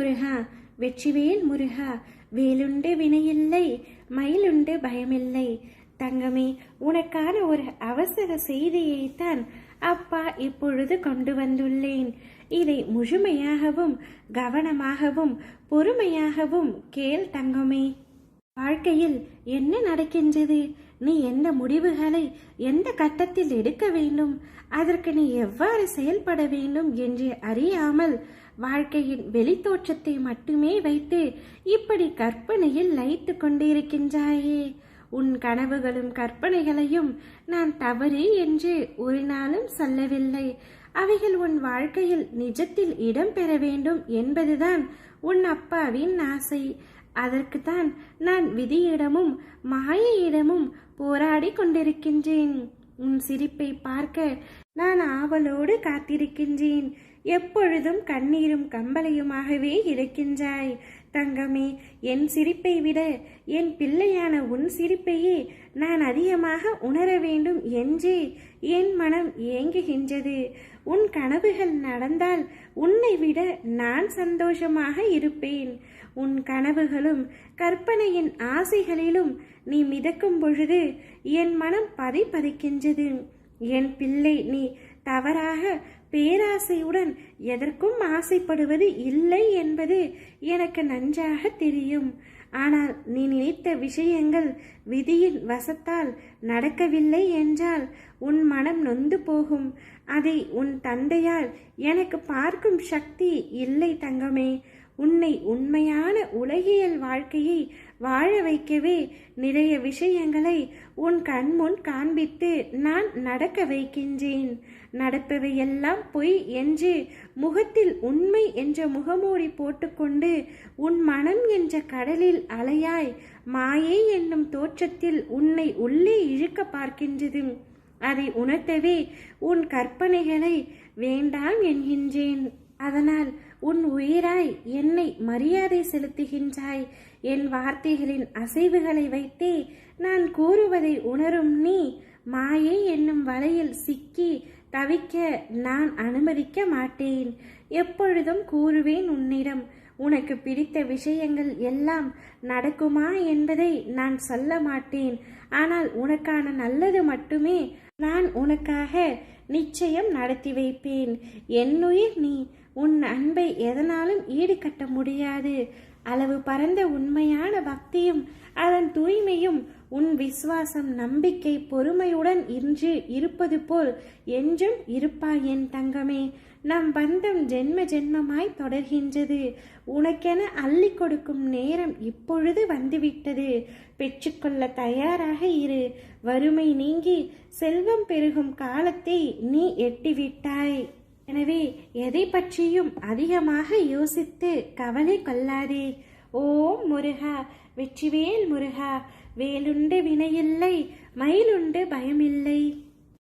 முருகா வெற்றிவேல் முருகா வேலுண்டு வினையில்லை மயிலுண்டு பயமில்லை. தங்கமே உனக்கான ஒரு அவசர செய்தியைத்தான் அப்பா இப்பொழுது கொண்டு வந்துள்ளேன். இதை முழுமையாகவும் கவனமாகவும் பொறுமையாகவும் கேள் தங்கமே. வாழ்க்கையில் என்ன நடக்கின்றது? நீ எந்த முடிவுகளை எந்த கட்டத்தில் எடுக்க வேண்டும்? அதற்கு நீ எவ்வாறு செயல்பட வேண்டும் என்று அறியாமல் வாழ்க்கையின் வெளித்தோற்றத்தை மட்டுமே வைத்து இப்படி கற்பனையில் லயித்து கொண்டிருக்கின்றாயே. உன் கனவுகளும் கற்பனைகளையும் நான் தவறு என்று ஒரு நாளும் சொல்லவில்லை. அவைகள் உன் வாழ்க்கையில் நிஜத்தில் இடம்பெற வேண்டும் என்பதுதான் உன் அப்பாவின் ஆசை. அதற்குத்தான் நான் விதியிடமும் மாயையிடமும் போராடி கொண்டிருக்கின்றேன். உன் சிரிப்பை பார்க்க நான் ஆவலோடு காத்திருக்கின்றேன். எப்பொழுதும் கண்ணீரும் கம்பளையுமாகவே இருக்கின்றாய். தங்கமே என் சிரிப்பை விட என் பிள்ளையான உன் சிரிப்பையே நான் அதிகமாக உணர வேண்டும் என்றே என் மனம் ஏங்குகின்றது. உன் கனவுகள் நடந்தால் உன்னை விட நான் சந்தோஷமாக இருப்பேன். உன் கனவுகளும் கற்பனையின் ஆசைகளிலும் நீ மிதக்கும் பொழுது என் மனம் பதை பதைக்கின்றது. என் பிள்ளை நீ தவறாக பேராசையுடன் எதற்கும் ஆசைப்படுவது இல்லை என்பது எனக்கு நன்றாக தெரியும். ஆனால் நீ நினைத்த விஷயங்கள் விதியின் வசத்தால் நடக்கவில்லை என்றால் உன் மனம் நொந்து போகும். அதை உன் தந்தையால் எனக்கு பார்க்கும் சக்தி இல்லை தங்கமே. உன்னை உண்மையான உலகியல் வாழ்க்கையை வாழ வைக்கவே நிறைய விஷயங்களை உன் கண்முன் காண்பித்து நான் நடக்க வைக்கின்றேன். நடப்பவையெல்லாம் பொய் என்று முகத்தில் உண்மை என்ற முகமூடி போட்டுக்கொண்டு உன் மனம் என்ற கடலில் அலையாய் மாயை என்னும் தோற்றத்தில் உன்னை உள்ளே இழுக்க பார்க்கின்றது. அதை உணர்த்தவே உன் கற்பனைகளை வேண்டாம் என்கின்றேன். அதனால் உன் உயிராய் என்னை மரியாதை செலுத்துகின்றாய். என் வார்த்தைகளின் அசைவுகளை வைத்தே நான் கூறுவதை உணரும் நீ. மாயை என்னும் வலையில் சிக்கி தவிக்க நான் அனுமதிக்க மாட்டேன். எப்பொழுதும் கூறுவேன் உன்னிடம் உனக்கு பிடித்த விஷயங்கள் எல்லாம் நடக்குமா என்பதை நான் சொல்ல மாட்டேன். ஆனால் உனக்கான நல்லது மட்டுமே நான் உனக்காக நிச்சயம் நடத்தி வைப்பேன். என்னுயிர் நீ உன் அன்பை எதனாலும் ஈடுகட்ட முடியாது. அளவு பரந்த உண்மையான பக்தியும் அதன் தூய்மையும் உன் விசுவாசம் நம்பிக்கை பொறுமையுடன் இன்று இருப்பது போல் என்றும் இருப்பாய் என் தங்கமே. நம் பந்தம் ஜென்ம ஜென்மமாய் தொடர்கின்றது. உனக்கென அள்ளி கொடுக்கும் நேரம் இப்பொழுது வந்துவிட்டது. பெற்றுக்கொள்ள தயாராக இரு. வறுமை நீங்கி செல்வம் பெருகும் காலத்தை நீ எட்டிவிட்டாய். எனவே எதை பற்றியும் அதிகமாக யோசித்து கவலை கொள்ளாதே. ஓம் முருகா! வெற்றிவேல் முருகா! வேலுண்டு வினையில்லை மயிலுண்டு பயமில்லை.